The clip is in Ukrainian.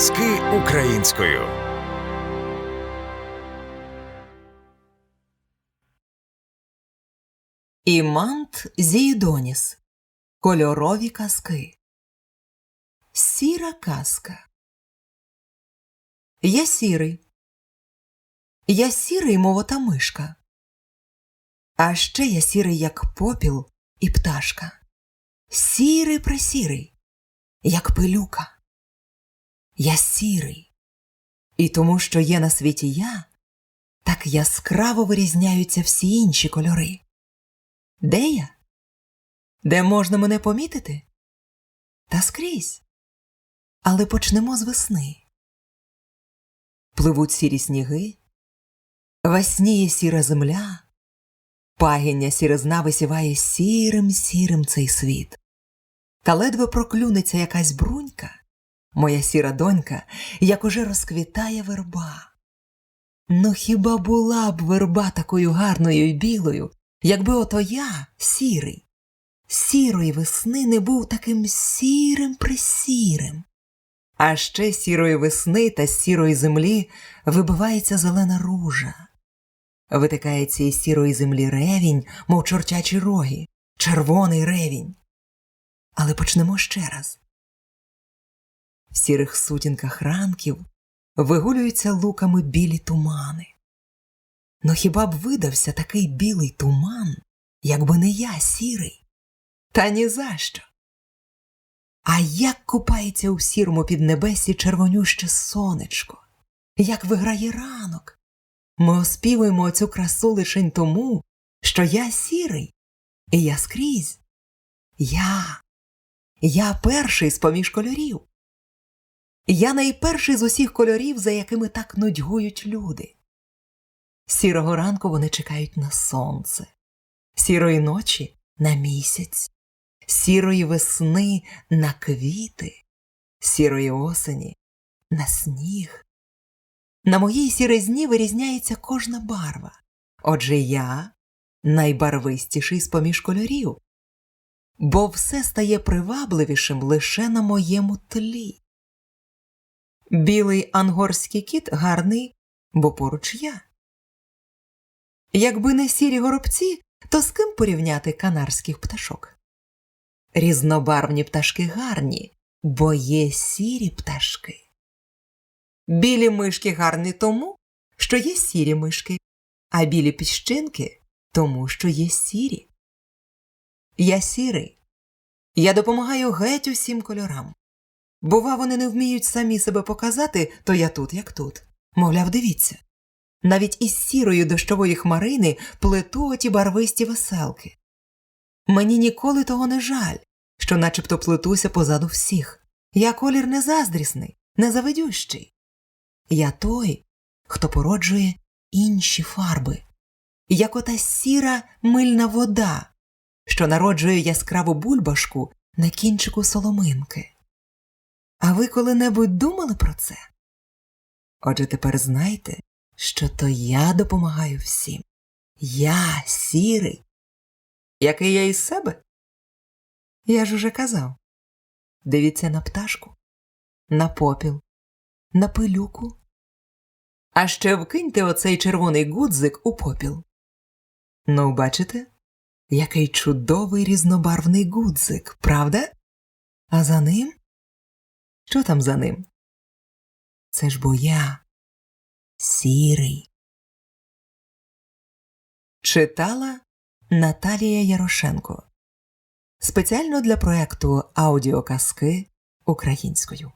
Аудіоказки українською. Імант Зіїдоніс. Кольорові казки. Сіра казка. Я сірий. Я сірий, мов ота мишка. А ще я сірий, як попіл і пташка. Сірий пресірий, як пилюка. Я сірий. І тому, що є на світі я, так яскраво вирізняються всі інші кольори. Де я? Де можна мене помітити? Та скрізь. Але почнемо з весни. Пливуть сірі сніги, весніє сіра земля, пагіння сіризна висіває сірим сірим цей світ. Та ледве проклюнеться якась брунька, моя сіра донька, як уже розквітає верба. Ну хіба була б верба такою гарною й білою, якби ото я, сірий, сірої весни не був таким сірим присірим. А ще сірої весни та з сірої землі вибивається зелена ружа. Витикається із сірої землі ревінь, мов чортячі роги, червоний ревінь. Але почнемо ще раз. В сірих сутінках ранків вигулюються луками білі тумани. Ну хіба б видався такий білий туман, якби не я сірий? Та ні за що. А як купається у сірому піднебесі червонюще сонечко, як виграє ранок. Ми оспівуємо цю красу лишень тому, що я сірий, і я скрізь. Я, я перший з поміж кольорів. Я найперший з усіх кольорів, за якими так нудьгують люди. Сірого ранку вони чекають на сонце, сірої ночі на місяць, сірої весни на квіти, сірої осені на сніг. На моїй сіризні вирізняється кожна барва. Отже, я найбарвистіший з поміж кольорів, бо все стає привабливішим лише на моєму тлі. Білий ангорський кіт гарний, бо поруч я. Якби не сірі горобці, то з ким порівняти канарських пташок? Різнобарвні пташки гарні, бо є сірі пташки. Білі мишки гарні тому, що є сірі мишки, а білі піщинки тому, що є сірі. Я сірий. Я допомагаю геть усім кольорам. Бува, вони не вміють самі себе показати, то я тут, як тут. Мовляв, дивіться. Навіть із сірої дощової хмарини плету оті барвисті веселки. Мені ніколи того не жаль, що начебто плетуся позаду всіх. Я колір не заздрісний. Я той, хто породжує інші фарби, як ота сіра мильна вода, що народжує яскраву бульбашку на кінчику соломинки. А ви коли-небудь думали про це? Отже, тепер знайте, що то я допомагаю всім. Я сірий. Який я із себе? Я ж уже казав. Дивіться на пташку, на попіл, на пилюку. А ще вкиньте оцей червоний гудзик у попіл. Ну, бачите, який чудовий різнобарвний гудзик, правда? А за ним? Що там за ним? Це ж бо я сірий. Читала Наталія Ярошенко спеціально для проекту аудіоказки українською.